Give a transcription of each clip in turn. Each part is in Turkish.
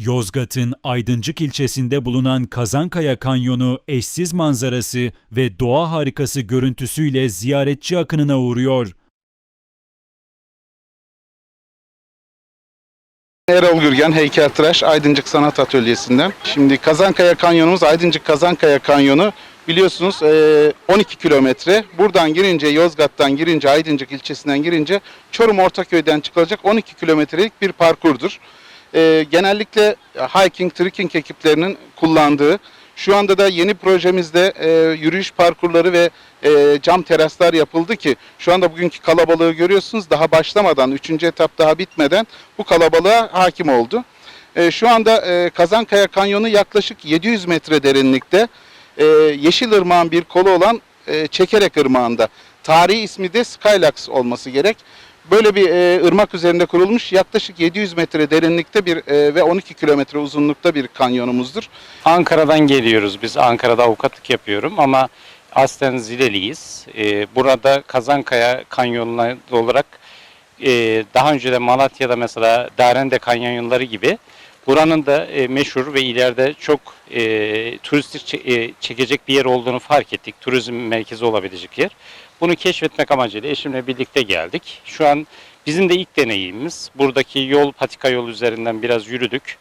Yozgat'ın Aydıncık ilçesinde bulunan Kazankaya Kanyonu eşsiz manzarası ve doğa harikası görüntüsüyle ziyaretçi akınına uğruyor. Erol Gürgen, heykeltıraş Aydıncık Sanat Atölyesi'nden. Şimdi Kazankaya Kanyonumuz, Aydıncık Kazankaya Kanyonu biliyorsunuz eee, 12 kilometre. Buradan girince, Yozgat'tan girince, Aydıncık ilçesinden girince Çorum Ortaköy'den çıkılacak 12 kilometrelik bir parkurdur. Eee, genellikle hiking, trekking ekiplerinin kullandığı, şu anda da yeni projemizde eee, yürüyüş parkurları ve eee, cam teraslar yapıldı ki şu anda bugünkü kalabalığı görüyorsunuz. Daha başlamadan, üçüncü etap daha bitmeden bu kalabalığa hakim oldu. Eee, şu anda eee, Kazankaya Kanyonu yaklaşık 700 metre derinlikte. Eee Yeşilırmağın bir kolu olan eee, Çekerek Irmağı'nda. Tarihi ismi de Skylax olması gerek. Böyle bir eee, ırmak üzerinde kurulmuş yaklaşık 700 metre derinlikte bir eee, ve 12 kilometre uzunlukta bir kanyonumuzdur. Ankara'dan geliyoruz. Biz Ankara'da avukatlık yapıyorum ama aslen Zileliyiz. Ee, burada Kazankaya Kanyonu olarak e, daha önce de Malatya'da mesela Darende Kanyonları gibi buranın da e, meşhur ve ileride çok e, turistik e, çekecek bir yer olduğunu fark ettik. Turizm merkezi olabilecek yer. Bunu keşfetmek amacıyla eşimle birlikte geldik. Şu an bizim de ilk deneyimimiz. Buradaki yol, patika yol üzerinden biraz yürüdük.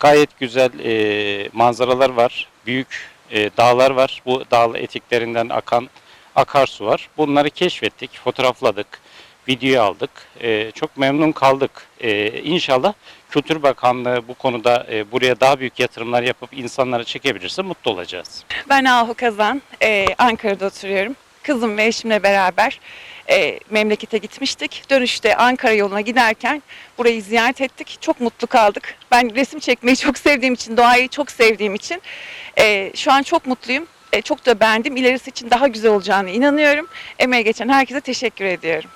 Gayet güzel e, manzaralar var. Büyük e, dağlar var. Bu dağ etiklerinden akan akarsu var. Bunları keşfettik, fotoğrafladık, video aldık. E, çok memnun kaldık. E, inşallah Kültür Bakanlığı bu konuda e, buraya daha büyük yatırımlar yapıp insanları çekebilirse mutlu olacağız. Ben Ahu Kazan, Ee, Ankara'da oturuyorum. Kızım ve eşimle beraber e, memlekete gitmiştik. Dönüşte Ankara yoluna giderken burayı ziyaret ettik. Çok mutlu kaldık. Ben resim çekmeyi çok sevdiğim için, doğayı çok sevdiğim için e, şu an çok mutluyum. E, çok da beğendim. İlerisi için daha güzel olacağını inanıyorum. Emeğe geçen herkese teşekkür ediyorum.